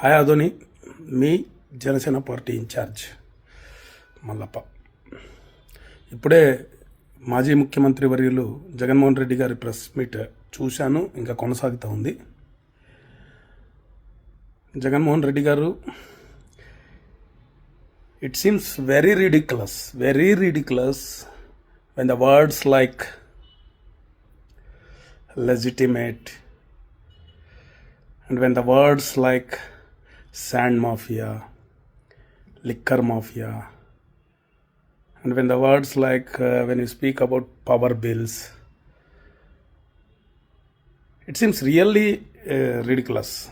Hi Adoni మీ Janasena party incharge Mallappa. ఇప్పుడే మాజీ ముఖ్యమంత్రి వర్యులు జగన్మోహన్ రెడ్డి గారి ప్రెస్ మీట్ చూశాను ఇంకా కొనసాగుతూ ఉంది. Jaganmohan Reddy garu it seems very ridiculous very ridiculous when the words like legitimate and when the words like sand mafia liquor mafia. And when the words like uh, when you speak about power bills it seems really uh, ridiculous.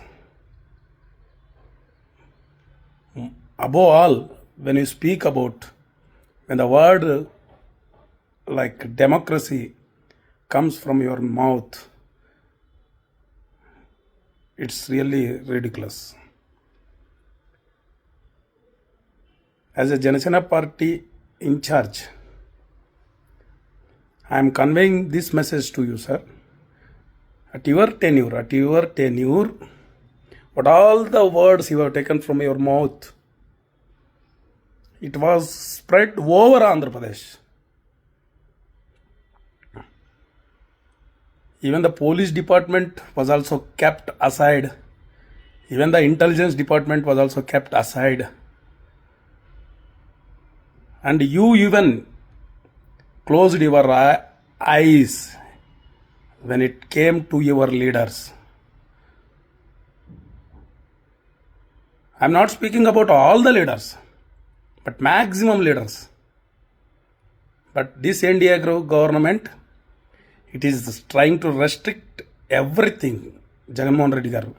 Above all when you speak about when the word like democracy comes from your mouth it's really ridiculous as a janasena party in charge i am conveying this message to you sir. At your tenure at your tenure what all the words you have taken from your mouth it was spread over andhra pradesh. Even the police department was also kept aside. Even the intelligence department was also kept aside and you even closed your eye- eyes when it came to your leaders i'm not speaking about all the leaders but maximum leaders but this nda gro- government it is trying to restrict everything Jaganmohan Reddy garu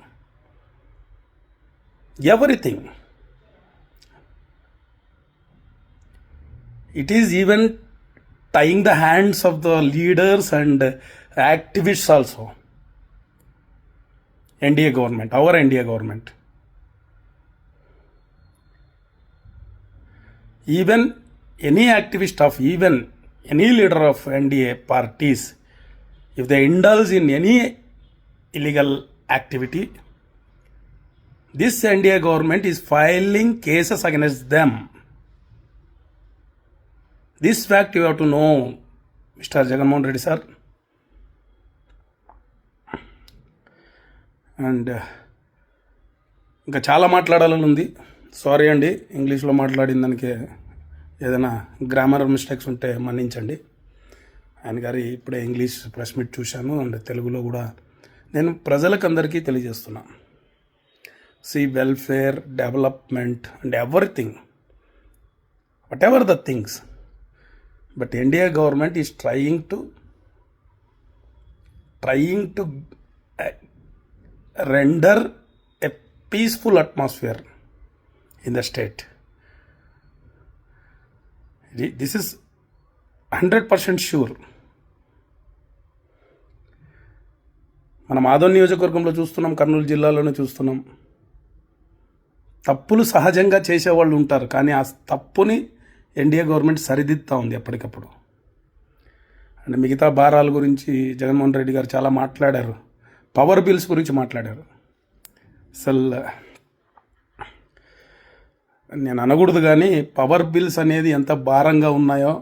everything It is even tying the hands of the leaders and activists also. NDA government, our NDA government. Even any activist of even any leader of NDA parties, if they indulge in any illegal activity, this NDA government is filing cases against them. This fact you have to know mister Jaganmohan Reddy sir and ఇంకా చాలా మాట్లాడాలని ఉంది. Sorry అండి ఇంగ్లీష్లో మాట్లాడిన దానికి ఏదైనా grammar mistakes ఉంటే మన్నించండి. ఆయన గారి ఇప్పుడే ఇంగ్లీష్ ప్రెస్ మీట్ చూశాను అండ్ తెలుగులో కూడా నేను ప్రజలకు అందరికీ తెలియజేస్తున్నా. See welfare development and everything whatever the things but India government is trying to trying to render a peaceful atmosphere in the state. This is 100% sure. మనం మాధవ్ నియోజకవర్గంలో చూస్తున్నాం కర్నూలు జిల్లాలోనే చూస్తున్నాం తప్పులు సహజంగా చేసేవాళ్ళు ఉంటారు కానీ ఆ తప్పుని ఎన్డీఏ గవర్నమెంట్ సరిదిద్దుతూ ఉంది ఎప్పటికప్పుడు. అంటే మిగతా భారాల గురించి జగన్మోహన్ రెడ్డి గారు చాలా మాట్లాడారు. పవర్ బిల్స్ గురించి మాట్లాడారు. అసలు నేను అనకూడదు కానీ పవర్ బిల్స్ అనేది ఎంత భారంగా ఉన్నాయో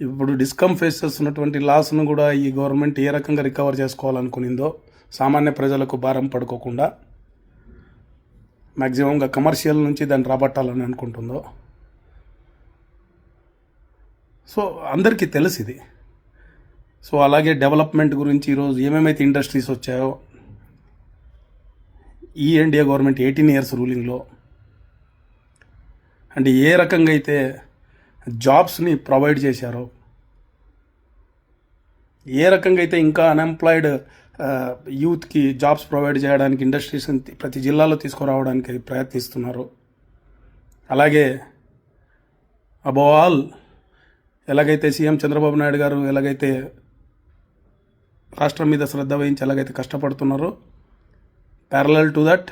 ఇప్పుడు డిస్కమ్ ఫేస్ చేస్తున్నటువంటి లాస్ను కూడా ఈ గవర్నమెంట్ ఏ రకంగా రికవర్ చేసుకోవాలనుకునిందో సామాన్య ప్రజలకు భారం పడుకోకుండా మ్యాక్సిమంగా కమర్షియల్ నుంచి దాన్ని రాబట్టాలని అనుకుంటుందో సో అందరికీ తెలుసు ఇది. సో అలాగే డెవలప్మెంట్ గురించి ఈరోజు ఏమేమైతే ఇండస్ట్రీస్ వచ్చాయో ఈ ఎన్డీఏ గవర్నమెంట్ ఎయిటీన్ ఇయర్స్ రూలింగ్లో అండ్ ఏ రకంగా అయితే జాబ్స్ని ప్రొవైడ్ చేశారో ఏ రకంగా అయితే ఇంకా అన్ఎంప్లాయిడ్ యూత్కి జాబ్స్ ప్రొవైడ్ చేయడానికి ఇండస్ట్రీస్ ప్రతి జిల్లాలో తీసుకురావడానికి ప్రయత్నిస్తున్నారు అలాగే అబౌ ఆల్ ఎలాగైతే సీఎం చంద్రబాబు నాయుడు గారు ఎలాగైతే రాష్ట్రం మీద శ్రద్ధ వహించి ఎలాగైతే కష్టపడుతున్నారో parallel to that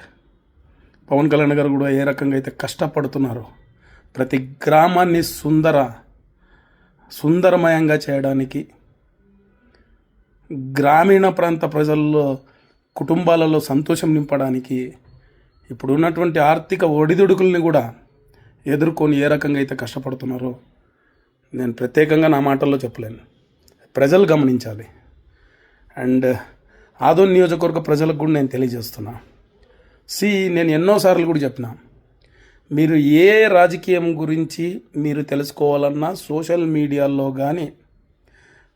Pawan Kalyan garu కూడా ఏ రకంగా అయితే కష్టపడుతున్నారో ప్రతి గ్రామాన్ని సుందర సుందరమయంగా చేయడానికి గ్రామీణ ప్రాంత ప్రజల్లో కుటుంబాలలో సంతోషం నింపడానికి ఇప్పుడున్నటువంటి ఆర్థిక ఒడిదుడుకుల్ని కూడా ఎదుర్కొని ఏ రకంగా అయితే కష్టపడుతున్నారో నేను ప్రత్యేకంగా నా మాటల్లో చెప్పలేను. ప్రజలు గమనించాలి. అండ్ ఆదోన్ నియోజకవర్గ ప్రజలకు కూడా నేను తెలియజేస్తున్నా. సి నేను ఎన్నోసార్లు కూడా చెప్పినా మీరు ఏ రాజకీయం గురించి మీరు తెలుసుకోవాలన్నా సోషల్ మీడియాలో కానీ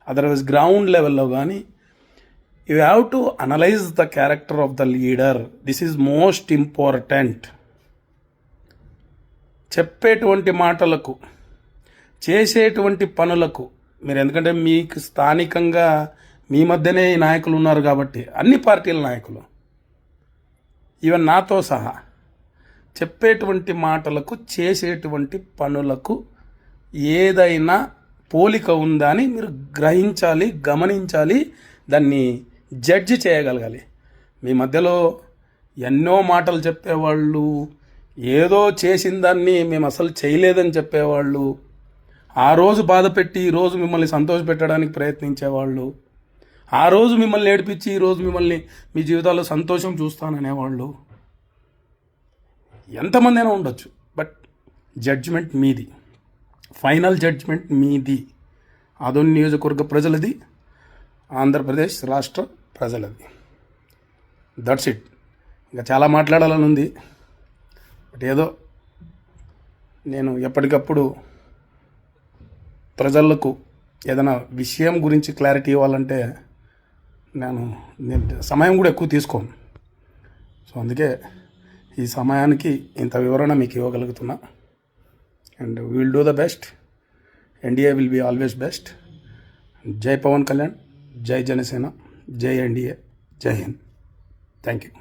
అదర్వైజ్ గ్రౌండ్ లెవెల్లో కానీ you have to analyse the character of the leader. This is most important. చెప్పేటువంటి మాటలకు చేసేటువంటి పనులకు మీరు ఎందుకంటే మీకు స్థానికంగా మీ మధ్యనే ఈ నాయకులు ఉన్నారు కాబట్టి అన్ని పార్టీల నాయకులు ఈవెన్ నాతో సహా చెప్పేటువంటి మాటలకు చేసేటువంటి పనులకు ఏదైనా పోలిక ఉందా అని మీరు గ్రహించాలి గమనించాలి దాన్ని జడ్జి చేయగలగాలి. మీ మధ్యలో ఎన్నో మాటలు చెప్పేవాళ్ళు ఏదో చేసిన దాన్ని మేము అసలు చేయలేదని చెప్పేవాళ్ళు ఆ రోజు బాధ పెట్టి ఈ రోజు మిమ్మల్ని సంతోషపెట్టడానికి ప్రయత్నించేవాళ్ళు ఆ రోజు మిమ్మల్ని ఏడిపించి ఈ రోజు మిమ్మల్ని మీ జీవితాల్లో సంతోషం చూస్తాననేవాళ్ళు ఎంతమంది అయినా ఉండొచ్చు. బట్ జడ్జిమెంట్ మీది. ఫైనల్ జడ్జిమెంట్ మీది. అదొని నియోజకవర్గ ప్రజలది ఆంధ్రప్రదేశ్ రాష్ట్ర ప్రజలది. దట్స్ ఇట్ ఇంకా చాలా మాట్లాడాలని ఉంది. బట్ ఏదో నేను ఎప్పటికప్పుడు ప్రజలకు ఏదైనా విషయం గురించి క్లారిటీ ఇవ్వాలంటే నేను నేను సమయం కూడా ఎక్కువ తీసుకోను. సో అందుకే ఈ సమయానికి ఇంత వివరణ మీకు ఇవ్వగలుగుతున్నా. And will do the best NDA will be always best Jai Pawan Kalyan జై జనసేన జై ఎన్డీఏ జై హింద్. Thank you